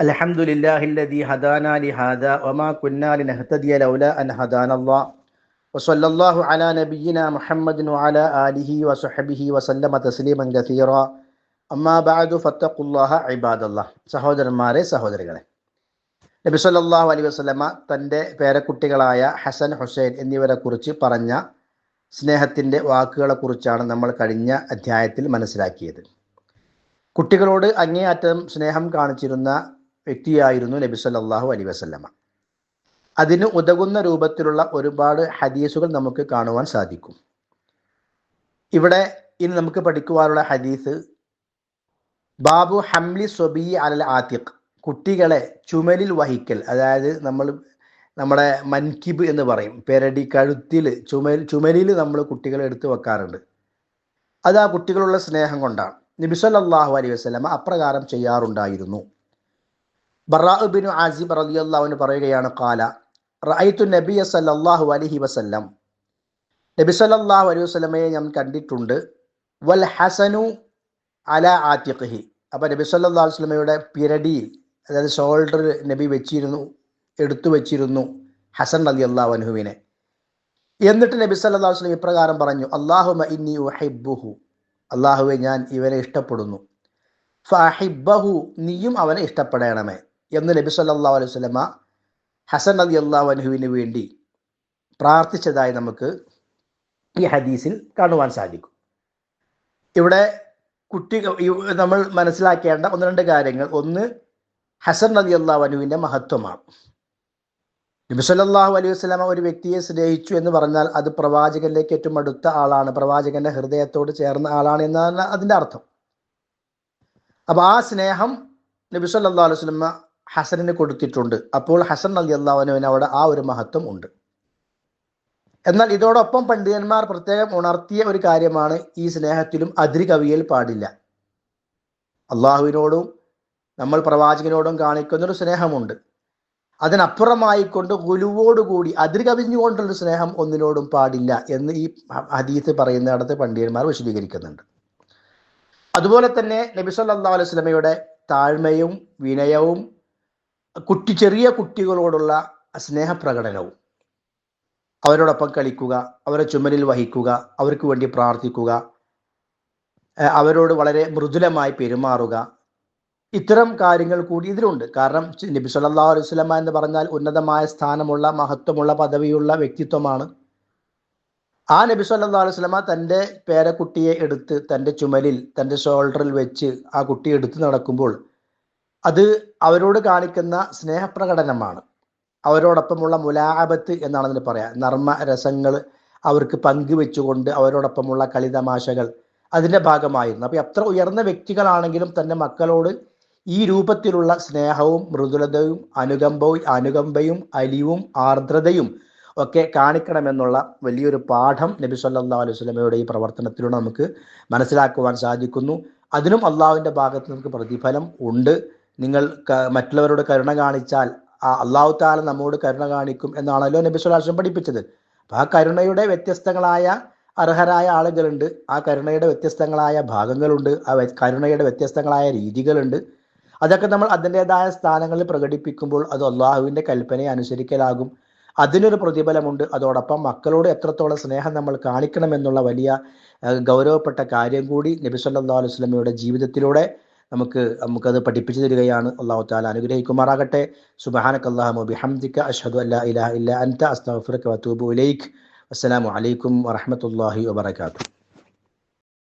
الحمد لله الذي هدانا لهذا وما كنا لنهتدي لولا أن هدانا الله وصلى الله على نبينا محمد وعلى آله وصحبه وسلم تسليما كثيرا أما بعد فاتقوا الله عباد الله سهودر ماري سهودر غلي നബി സല്ലാഹു അലൈ വസ്ലമ തന്റെ പേരക്കുട്ടികളായ ഹസൻ ഹുസൈൻ എന്നിവരെ കുറിച്ച് പറഞ്ഞ സ്നേഹത്തിന്റെ വാക്കുകളെക്കുറിച്ചാണ് നമ്മൾ കഴിഞ്ഞ അധ്യായത്തിൽ മനസ്സിലാക്കിയത് കുട്ടികളോട് അങ്ങേയറ്റം സ്നേഹം കാണിച്ചിരുന്ന വ്യക്തിയായിരുന്നു നബി സല്ലല്ലാഹു അലൈഹി വസല്ലമ. അതിന് ഉതകുന്ന രൂപത്തിലുള്ള ഒരുപാട് ഹദീസുകൾ നമുക്ക് കാണുവാൻ സാധിക്കും. ഇവിടെ ഇനി നമുക്ക് പഠിക്കുവാനുള്ള ഹദീസ് ബാബു ഹംലി സൊബി അലൽ ആത്തിഖ് കുട്ടികളെ ചുമലിൽ വഹിക്കൽ അതായത് നമ്മൾ നമ്മുടെ മൻകിബ് എന്ന് പറയും പെരടി കഴുത്തിൽ ചുമൽ ചുമലിൽ നമ്മൾ കുട്ടികളെ എടുത്തു വെക്കാറുണ്ട്. അത് ആ കുട്ടികളുള്ള സ്നേഹം കൊണ്ടാണ്. നബി സല്ലല്ലാഹു അലൈഹി വസല്ലമ അപ്രകാരം ചെയ്യാറുണ്ടായിരുന്നു. ബറാബിനു ആസിബ് റലിയല്ലാവിന് പറയുകയാണ് കാല റഅയ്തു നബിയ സല്ലല്ലാഹു അലഹി വസല്ലം. നബി സല്ലല്ലാഹു അലൈഹി വസ്ലമയെ ഞാൻ കണ്ടിട്ടുണ്ട്. വൽ ഹസനു അല ആത്യഹി അപ്പൊ നബി സല്ലാ വസ്ലമയുടെ പിരടിയിൽ അതായത് ഷോൾഡർ നബി വെച്ചിരുന്നു എടുത്തു വെച്ചിരുന്നു ഹസൻ അലി റളിയല്ലാഹു അൻഹുവിനെ. എന്നിട്ട് നബി സല്ലാ വസ്ലം ഇപ്രകാരം പറഞ്ഞു അള്ളാഹു ഇന്നി ഉഹിബ്ബുഹു. അള്ളാഹുവെ ഞാൻ ഇവനെ ഇഷ്ടപ്പെടുന്നു. ഫഹിബഹു നീയും അവനെ ഇഷ്ടപ്പെടണമേ. എന്ന് നബി സല്ലാ അലൈഹി സ്വലമ ഹസൻ അലി അള്ളാഹു അനുഹുവിന് വേണ്ടി പ്രാർത്ഥിച്ചതായി നമുക്ക് ഈ ഹദീസിൽ കാണുവാൻ സാധിക്കും. ഇവിടെ കുട്ടി നമ്മൾ മനസ്സിലാക്കേണ്ട ഒന്ന് രണ്ട് കാര്യങ്ങൾ. ഒന്ന് ഹസൻ അലി അള്ളാഹു അനുവിന്റെ മഹത്വമാണ്. നബി സല്ലാഹു അലൈഹി വസല്ലമ ഒരു വ്യക്തിയെ സ്നേഹിച്ചു എന്ന് പറഞ്ഞാൽ അത് പ്രവാചകനിലേക്ക് ഏറ്റവും അടുത്ത ആളാണ്. പ്രവാചകന്റെ ഹൃദയത്തോട് ചേർന്ന ആളാണ് എന്നാണ് അതിന്റെ അർത്ഥം. അപ്പൊ ആ സ്നേഹം നബി സല്ലല്ലാഹു അലൈഹി വസല്ലമ ഹസനിന് കൊടുത്തിട്ടുണ്ട്. അപ്പോൾ ഹസൻ അലി അള്ളാഹുനുവിന് അവിടെ ആ ഒരു മഹത്വം ഉണ്ട്. എന്നാൽ ഇതോടൊപ്പം പണ്ഡിതന്മാർ പ്രത്യേകം ഉണർത്തിയ ഒരു കാര്യമാണ് ഈ സ്നേഹത്തിലും അതിരി കവിയൽ പാടില്ല. അള്ളാഹുവിനോടും നമ്മൾ പ്രവാചകനോടും കാണിക്കുന്നൊരു സ്നേഹമുണ്ട്. അതിനപ്പുറമായിക്കൊണ്ട് ഗുലുവോടുകൂടി അതിര് കവിഞ്ഞുകൊണ്ടുള്ള സ്നേഹം ഒന്നിനോടും പാടില്ല എന്ന് ഈ ഹദീസ് പറയുന്നിടത്ത് പണ്ഡിതന്മാർ വിശദീകരിക്കുന്നുണ്ട്. അതുപോലെ തന്നെ നബി സല്ലല്ലാഹു അലൈഹി വസല്ലമയുടെ താഴ്മയും വിനയവും കുട്ടി ചെറിയ കുട്ടികളോടുള്ള സ്നേഹപ്രകടനവും അവരോടൊപ്പം കളിക്കുക അവരെ ചുമലിൽ വഹിക്കുക അവർക്ക് വേണ്ടി പ്രാർത്ഥിക്കുക അവരോട് വളരെ മൃദുലമായി പെരുമാറുക. ഇത്തരം കാര്യങ്ങൾ കൂടി ഇതിലുണ്ട്. കാരണം നബി സല്ലാ അലൈഹി വസല്ലമ എന്ന് പറഞ്ഞാൽ ഉന്നതമായ സ്ഥാനമുള്ള മഹത്വമുള്ള പദവിയുള്ള വ്യക്തിത്വമാണ്. ആ നബി സല്ലാ അലൈഹി വസല്ലമ തന്റെ പേരക്കുട്ടിയെ എടുത്ത് തന്റെ ചുമലിൽ തന്റെ ഷോൾഡറിൽ വെച്ച് ആ കുട്ടിയെ എടുത്ത് നടക്കുമ്പോൾ അത് അവരോട് കാണിക്കുന്ന സ്നേഹപ്രകടനമാണ്. അവരോടൊപ്പമുള്ള മുലാബത്ത് എന്നാണ് അതിന് പറയാ. നർമ്മ രസങ്ങൾ അവർക്ക് പങ്കുവെച്ചുകൊണ്ട് അവരോടൊപ്പമുള്ള കളിതമാശകൾ അതിന്റെ ഭാഗമായിരുന്നു. അപ്പൊ എത്ര ഉയർന്ന വ്യക്തികളാണെങ്കിലും തന്റെ മക്കളോട് ഈ രൂപത്തിലുള്ള സ്നേഹവും മൃദുലതയും അനുകമ്പവും അനുകമ്പയും അലിവും ആർദ്രതയും ഒക്കെ കാണിക്കണമെന്നുള്ള വലിയൊരു പാഠം നബി സല്ലാ അലൈഹി സ്വലമയുടെ ഈ പ്രവർത്തനത്തിലൂടെ നമുക്ക് മനസ്സിലാക്കുവാൻ സാധിക്കുന്നു. അതിനും അള്ളാഹുവിന്റെ ഭാഗത്ത് നമുക്ക് പ്രതിഫലം ഉണ്ട്. നിങ്ങൾ മറ്റുള്ളവരോട് കരുണ കാണിച്ചാൽ ആ അള്ളാഹു താല നമ്മോട് കരുണ കാണിക്കും എന്നാണല്ലോ നബി സുലാഷം പഠിപ്പിച്ചത്. അപ്പൊ ആ കരുണയുടെ വ്യത്യസ്തങ്ങളായ അർഹരായ ആളുകളുണ്ട്. ആ കരുണയുടെ വ്യത്യസ്തങ്ങളായ ഭാഗങ്ങളുണ്ട്. ആ കരുണയുടെ വ്യത്യസ്തങ്ങളായ രീതികളുണ്ട്. അതൊക്കെ നമ്മൾ അതിന്റെതായ സ്ഥാനങ്ങളിൽ പ്രകടിപ്പിക്കുമ്പോൾ അത് അള്ളാഹുവിന്റെ കൽപ്പനയെ അനുസരിക്കലാകും. അതിനൊരു പ്രതിഫലമുണ്ട്. അതോടൊപ്പം മക്കളോട് എത്രത്തോളം സ്നേഹം നമ്മൾ കാണിക്കണമെന്നുള്ള വലിയ ഗൗരവപ്പെട്ട കാര്യം കൂടി നബി വസല്ലമയുടെ ജീവിതത്തിലൂടെ നമുക്ക് നമുക്കത് പഠിപ്പിച്ചു തരികയാണ്. അള്ളാഹു താല അനുഗ്രഹിക്കുമാറാകട്ടെ. സുബഹാനക അസ്സാം ബിഹംദിക അഷ്ഹദു അല്ലാ ഇലാഹ ഇല്ല അൻത. അസ്തഗ്ഫിറുക വഅതൂബു ഇലൈക്. അസ്സലാമു അലൈക്കും വറഹ്മത്തുള്ളാഹി വബറകാതുഹു